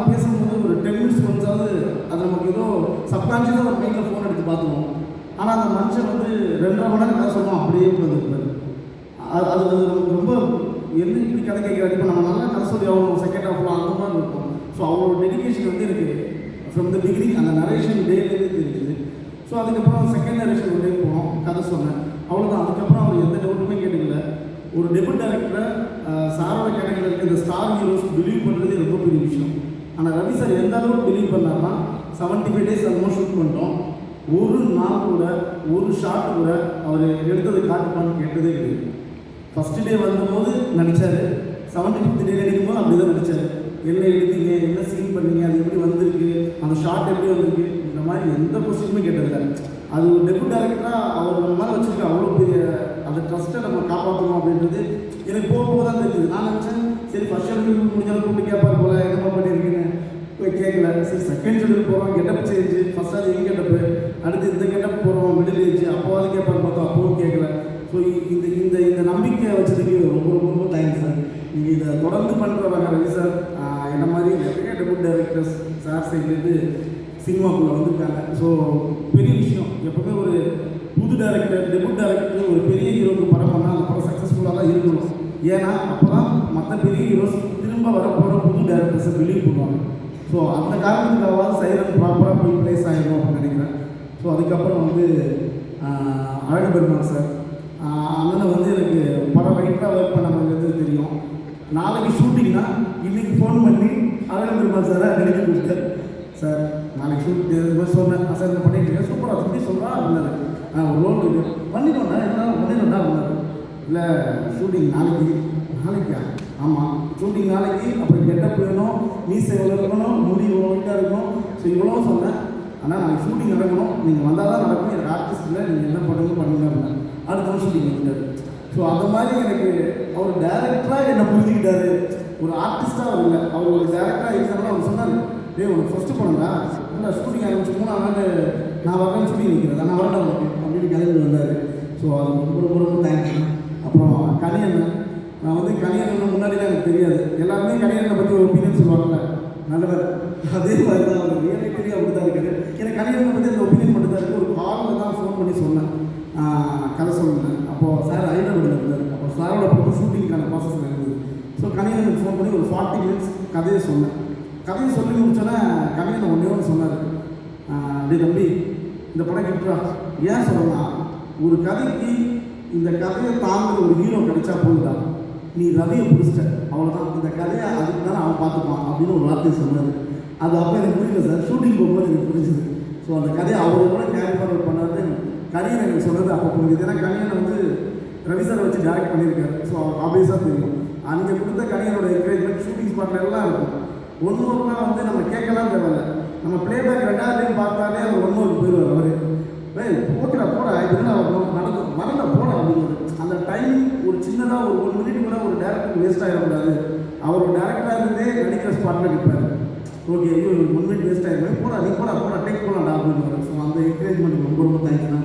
பேசும்போது ஒரு ten minutes கொஞ்சாவது அது நமக்கு ஏதோ சப்கான்ஷியஸாக ஒரு மைண்டில் ஃபோன் எடுத்து பார்த்துருவோம். ஆனால் அந்த மனுஷன் வந்து ரெண்டரை மணி நேரம் கதை அப்படியே வந்துருப்பாரு அது அது நமக்கு ரொம்ப எந்த இப்படி கதை கேட்குறாரு? இப்போ நம்ம நல்லா கதை சொல்லி ஆகணும் செகண்ட் ஹாஃப்ல அந்த மாதிரி இருக்கும். ஸோ அவரோட டெடிக்கேஷன் வந்து இருக்குது ஃப்ரம் த பிகினிங் அந்த நரேஷன் டேலேருந்து தெரிஞ்சுது ஸோ அதுக்கப்புறம் செகண்ட் நரேஷன் ஒரு டைம் போனோம் கதை சொன்னேன். அவ்வளோதான் அதுக்கப்புறம் அவர் எந்த டவுட்டுமே கேட்டுக்கல. ஒரு டெபிட் டேரக்டரை சாரோட கேட்டகரியில் இருக்க இந்த ஸ்டார் ஹீரோஸ் பிலீவ் பண்ணி ஆனால் ரவி சார் எந்த அளவுக்கு பிலீவ் பண்ணார்னா seventy five days almost shoot பண்ணிட்டோம். ஒரு நாள் கூட ஒரு ஷாட் கூட அவர் எடுத்தது காட்டுப்பான்னு கேட்டதே கிடையாது. ஃபஸ்ட்டு டே வந்தபோது நடித்தார் செவன்டி ஃபிஃப்த் டே நடிக்கும்போது அப்படி தான் நடித்தார் என்ன எடுத்தீங்க என்ன சீன் பண்ணீங்க அது எப்படி வந்திருக்கு அந்த ஷார்ட் எப்படி வந்திருக்கு இந்த மாதிரி எந்த கொஸ்டினுமே கேட்டதில்லை. அது ஒரு டெபுட் டேரக்டராக அவர் நம்ம மேலே வச்சுருக்க அவ்வளோ பெரிய அந்த ட்ரஸ்ட்டை நம்ம காப்பாற்றணும் அப்படின்றது எனக்கு போக போக தான் தெரியுது நான் நினச்சேன் சரி ஃபர்ஸ்ட் ஷெடியூல் முடிஞ்சாலும் கூப்பிட்டு கேட்பார் போல என்னமா பண்ணியிருக்கீங்க போய் கேட்கல. சரி செகண்ட் ஷெடியூல் போகிறோம் கெட்டப் சேஞ்சு ஃபர்ஸ்ட் அது எங்கே கெட்டப்பு அடுத்து இந்த கெட்டப் போகிறோம் மிடில் ஏஜ் அப்போவாது கேட்பார் பார்த்தோம் அப்பவும் கேட்கல. ஸோ இந்த இந்த இந்த நம்பிக்கை வச்சதுக்கு ரொம்ப ரொம்ப ரொம்ப தேங்க்ஸ் சார் நீங்கள் இதை தொடர்ந்து பண்ணுறவங்க ரவி சார் என்ன மாதிரி நிறைய டெபுட் டைரக்டர்ஸ் சார் சைட்லேருந்து சினிமாக்குள்ளே வந்திருக்காங்க. ஸோ பெரிய விஷயம். எப்பவுமே ஒரு புது டைரக்டர் டெபுட் டைரக்டர் ஒரு பெரிய ஹீரோக்கு படம் பண்ணால் அந்த படம் சக்ஸஸ்ஃபுல்லாக தான் இருக்கணும் ஏன்னா அப்போ தான் மற்ற பெரிய ஹீரோஸ் திரும்ப வரப்போகிற புது டேரக்டர்ஸை பிலீவ் பண்ணுவாங்க ஸோ அந்த காரணத்துக்காவது சைரன் ப்ராப்பராக போய் ப்ளேஸ் ஆகிடும் அப்படின்னு நினைக்கிறேன். ஸோ அதுக்கப்புறம் வந்து அழகு பெருமாள் சார் அதில் வந்து எனக்கு படம் ரைட்டாக ஒர்க் பண்ணவங்கிறது தெரியும். நாளைக்கு ஷூட்டிங்னா இன்றைக்கி ஃபோன் பண்ணி அழகு பெருமாள் சாரை நடிக்க கொடுத்தார் சார் நாளைக்கு ஷூட் இது மாதிரி சொன்னேன். சார் இந்த பண்ணிட்டு இருக்கேன் சூப்பராக சொல்லி சொல்கிறா அப்படின்னாரு ஆ ரோல் இருக்கு. என்ன? பண்ணிடணும்டா அப்படின்னாரு. இல்லை ஷூட்டிங் நாளைக்கு நாளைக்கா? ஆமாம் ஷூட்டிங் நாளைக்கு அப்புறம் கெட்டப் வேணும் மீசை இவ்வளோ இருக்கணும் முடி இவ்வளோ வீட்டாக இருக்கணும். ஸோ இவ்வளோ சொன்னேன் ஆனால் நாங்கள் ஷூட்டிங் நடக்கணும். நீங்கள் வந்தால் தான் நடக்கும். எனக்கு ஆர்டிஸ்ட் இல்லை. நீங்கள் என்ன பண்ணுங்க பண்ணுங்க அப்படின்னா அடுத்த ஷூட்டிங் வந்துட்டார் ஸோ அந்த மாதிரி எனக்கு அவர் டேரக்டராக என்னை புரிஞ்சுக்கிட்டாரு. ஒரு ஆர்டிஸ்டாக அவர் இல்லை. அவர் ஒரு டேரக்டராக இருக்கிறனால அவர் சொன்னார். டே உனக்கு ஃபஸ்ட்டு படம்டா இல்லை ஷூட்டிங் ஆரம்பிச்சு மூணாம் நாள் நான் வரேன்னு சொல்லி நிற்கிறேன் நான் வரேன் அப்படின்னு கிளம்பி வந்தார். ஸோ அது ரொம்ப ரொம்ப ரொம்ப தேங்க்யூ ஆமாம் கனியண்ணன் நான் வந்து கனியண்ணன் முன்னாடிலாம் எனக்கு தெரியாது. எல்லாருமே கனியண்ணனை பற்றி ஒரு ஒப்பீனியன் சொல்லுவாங்கல்ல. நல்லவர். அதே மாதிரி தான் அவர் ரியலிட்டி அப்படி தான் இருக்காரு. எனக்கு கனியண்ணனை பற்றி அந்த ஒப்பீனியன் மட்டும் தான் இருக்குது ஒரு காலில் தான் ஃபோன் பண்ணி சொன்னேன். கதை சொன்னேன். அப்போது சார் ஐநூறு இருந்தார். அப்போ சாரோட பொறுத்து ஷூட்டிங்க்கான ப்ராசஸ் நடந்தது ஸோ கனியனுக்கு ஃபோன் பண்ணி ஒரு ஃபார்ட்டி மினிட்ஸ் கதையை சொன்னேன். கதையை சொல்லி முடிச்சோன்னே கனியன் ஒன்றே ஒன்று சொன்னார். டே தம்பி இந்த படம் கிட்டுறா ஏன் சொல்லலாம்? ஒரு கதைக்கு இந்த கதையை தாங்குற ஒரு ஹீரோ கிடைச்சா போதுடா. நீ ரவியை பிடிச்சிட்ட. அவ்வளோதான் இந்த கதையை அதுக்கு தானே அவன் பார்த்துப்பான் அப்படின்னு ஒரு வார்த்தை சொன்னார். அது அப்போ எனக்கு புரியல சார். ஷூட்டிங் போகும்போது எனக்கு புரிஞ்சுது. ஸோ அந்த கதையை அவர் கூட கேரி ஃபார்வர்ட் பண்ணாரு. கனியன் எனக்கு சொன்னது அப்போ புரிஞ்சுது. ஏன்னா கனியனை வந்து ரவி சார் வச்சு டேரக்ட் பண்ணியிருக்காரு. ஸோ அவர் ஆப்வியஸாக தெரியும். அங்கே கொடுத்த கனியனோட என்கரேஜ்மெண்ட் ஷூட்டிங் ஸ்பாட்டில் எல்லாம் இருக்கும். ஒன்று ஒன்றா வந்து நம்ம கேட்கலாம் தேவையில்ல. நம்ம பிளேபேக் ரெண்டாவது பார்த்தாலே அவர் ஒன்று ஒரு போயிடுவார் அவர். ஏய் ஓகேடா போடா நடந்து மறந்த போடா அப்படின்னு அந்த டைமிங் ஒரு சின்னதாக ஒரு ஒன் மினிட் கூட ஒரு டேரக்டர் வேஸ்ட் ஆகிடக்கூடாது அவர் ஒரு டேரக்டராக இருந்தே நடிக்கிற ஸ்பாட்டில் நிற்பார் ஓகே ஐயோ ஒரு ஒன் மினிட் வேஸ்ட் ஆகிடும் போடா நீ போடா போடா டேக் போடா அப்படின்னு ஸோ அந்த என்கரேஜ்மெண்ட் ரொம்ப ரொம்ப தேங்க்ஸ்ண்ணா